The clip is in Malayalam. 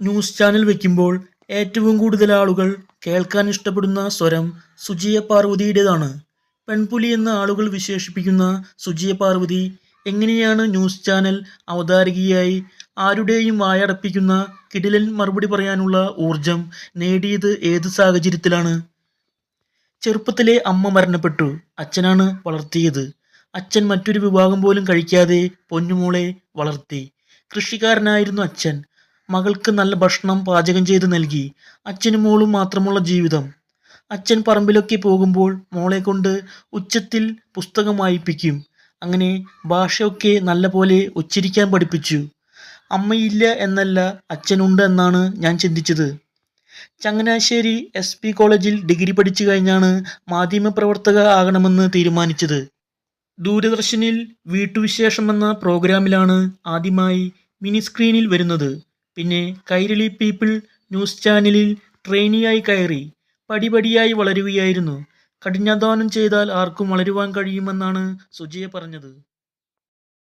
ന്യൂസ് ചാനൽ വെക്കുമ്പോൾ ഏറ്റവും കൂടുതൽ ആളുകൾ കേൾക്കാൻ ഇഷ്ടപ്പെടുന്ന സ്വരം സുജിയ പാർവതിയുടേതാണ്. പെൺപുലി എന്ന ആളുകൾ വിശേഷിപ്പിക്കുന്ന സുജിയ പാർവതി എങ്ങനെയാണ് ന്യൂസ് ചാനൽ അവതാരകയായി ആരുടെയും വായടപ്പിക്കുന്ന കിടിലൻ മറുപടി പറയാനുള്ള ഊർജം നേടിയത് ഏത് സാഹചര്യത്തിലാണ്? ചെറുപ്പത്തിലെ അമ്മ മരണപ്പെട്ടു. അച്ഛനാണ് വളർത്തിയത്. അച്ഛൻ മറ്റൊരു വിഭാഗം പോലും കഴിക്കാതെ പൊന്നുമോളെ വളർത്തി. കൃഷിക്കാരനായിരുന്നു അച്ഛൻ. മകൾക്ക് നല്ല ഭക്ഷണം പാചകം ചെയ്ത് നൽകി അച്ഛനും മോളും മാത്രമുള്ള ജീവിതം. അച്ഛൻ പറമ്പിലൊക്കെ പോകുമ്പോൾ മോളെ കൊണ്ട് ഉച്ചത്തിൽ പുസ്തകം വായിപ്പിക്കും. അങ്ങനെ ഭാഷയൊക്കെ നല്ല പോലെ ഉച്ചരിക്കാൻ പഠിപ്പിച്ചു. അമ്മയില്ല എന്നല്ല അച്ഛനുണ്ട് എന്നാണ് ഞാൻ ചിന്തിച്ചത്. ചങ്ങനാശ്ശേരി എസ് പി കോളേജിൽ ഡിഗ്രി പഠിച്ചു കഴിഞ്ഞാണ് മാധ്യമ പ്രവർത്തക ആകണമെന്ന് തീരുമാനിച്ചത്. ദൂരദർശനിൽ വീട്ടുവിശേഷം എന്ന പ്രോഗ്രാമിലാണ് ആദ്യമായി മിനി സ്ക്രീനിൽ വരുന്നത്. പിന്നെ കൈരളി പീപ്പിൾ ന്യൂസ് ചാനലിൽ ട്രെയിനിയായി കയറി പടിപടിയായി വളരുകയായിരുന്നു. കഠിനാധ്വാനം ചെയ്താൽ ആർക്കും വളരുവാൻ കഴിയുമെന്നാണ് സുജയ പറഞ്ഞത്.